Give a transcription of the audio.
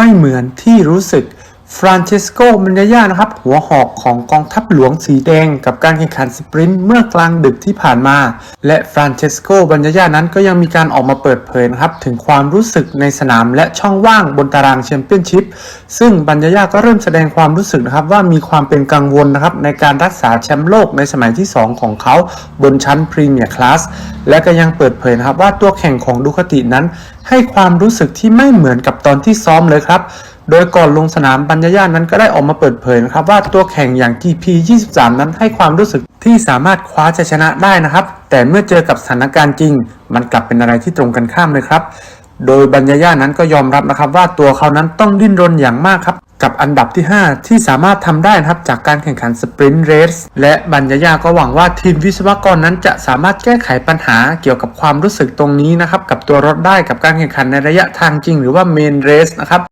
ไม่เหมือนที่รู้สึก ฟรานเชสโกมันยายานะครับ หัวหอกของกองทัพหลวงสีแดง กับการแข่งขันสปรินต์เมื่อกลางดึกที่ผ่านมา และฟรานเชสโกบัญญายานั้นก็ยังมีการออกมาเปิดเผยนะครับ ถึงความรู้สึกในสนามและช่องว่างบนตารางแชมเปี้ยนชิพซึ่งบัญญายาก็เริ่มแสดงความรู้สึกนะครับ ว่ามีความเป็นกังวลนะครับ ในการรักษาแชมป์โลกในสมัยที่ 2 ของเขาบนชั้นพรีเมียร์คลาสและก็ยังเปิดเผยนะครับว่าตัวแข่งของดูคาตินั้น ให้ความรู้สึกที่ไม่เหมือนกับตอนที่ซ้อมเลยครับ โดยก่อนลงสนามบัญญายานั้นก็ได้ออกมาเปิดเผยนะครับว่าตัวแข่งอย่าง GP 23 นั้นให้ความรู้สึกที่สามารถคว้าชัยชนะได้นะครับ แต่เมื่อเจอกับสถานการณ์จริง มันกลับเป็นอะไรที่ตรงกันข้ามเลยครับ โดยบัญญายานั้นก็ยอมรับนะครับว่าตัวเขานั้นต้องดิ้นรนอย่างมากครับกับอันดับที่ 5 ที่สามารถทำได้นะครับจากการแข่งขันสปรินต์เรสและบัญญายาก็หวังว่าทีมวิศวกรนั้นจะสามารถแก้ไขปัญหาเกี่ยวกับความรู้สึกตรงนี้นะครับกับตัวรถได้กับการแข่งขันในระยะทางจริง หรือว่าเมนเรสนะครับ